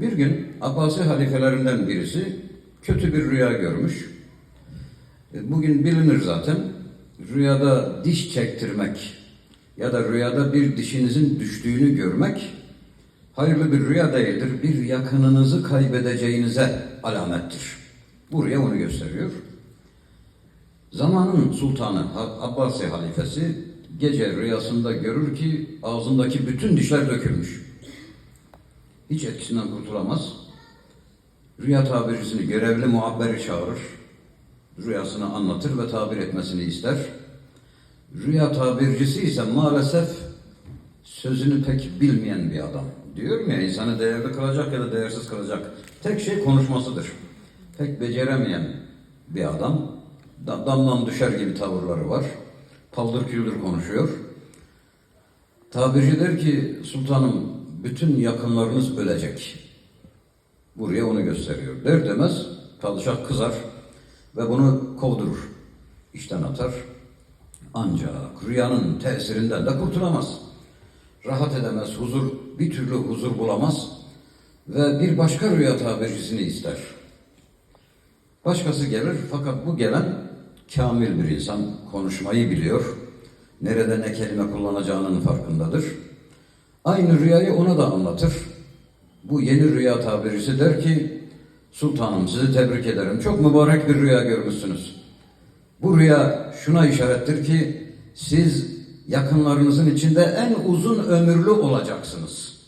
Bir gün Abbasi halifelerinden birisi kötü bir rüya görmüş. E, Bugün bilinir zaten. Rüyada diş çektirmek ya da rüyada bir dişinizin düştüğünü görmek hayırlı bir rüya değildir. Bir yakınınızı kaybedeceğinize alamettir. Buraya onu gösteriyor. Zamanın sultanı Abbasi halifesi gece rüyasında görür ki ağzındaki bütün dişler dökülmüş. Hiç etkisinden kurtulamaz. Rüya tabircisini görevli muhabberi çağırır. Rüyasını anlatır ve tabir etmesini ister. Rüya tabircisi ise maalesef sözünü pek bilmeyen bir adam. Diyorum ya insanı değerli kılacak ya da değersiz kılacak. Tek şey konuşmasıdır. Pek beceremeyen bir adam. Da- Damdan düşer gibi tavırları var. Paldır küldür konuşuyor. Tabirci der ki sultanım bütün yakınlarınız ölecek. Buraya onu gösteriyor. Der demez padişah kızar ve bunu kovdurur. İşten atar. Ancak rüyanın tesirinden de kurtulamaz. Rahat edemez, huzur, bir türlü huzur bulamaz ve bir başka rüya tabircisini ister. Başkası gelir fakat bu gelen kamil bir insan, konuşmayı biliyor. Nerede ne kelime kullanacağının farkındadır. Aynı rüyayı ona da anlatır. Bu yeni rüya tabirisi der ki, Sultanım sizi tebrik ederim. Çok mübarek bir rüya görmüşsünüz. Bu rüya şuna işarettir ki siz yakınlarınızın içinde en uzun ömürlü olacaksınız.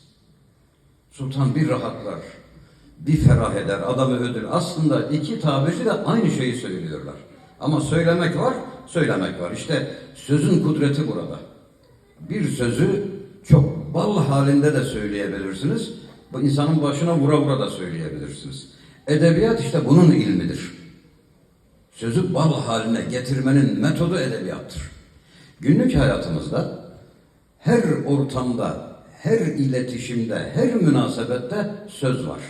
Sultan bir rahatlar, bir ferah eder, adamı ödül. Aslında iki tabirci de aynı şeyi söylüyorlar. Ama söylemek var, söylemek var. İşte sözün kudreti burada. Bir sözü çok bal halinde de söyleyebilirsiniz. Bu insanın başına vura vura da söyleyebilirsiniz. Edebiyat işte bunun ilmidir. Sözü bal haline getirmenin metodu edebiyattır. Günlük hayatımızda her ortamda, her iletişimde, her münasebette söz var.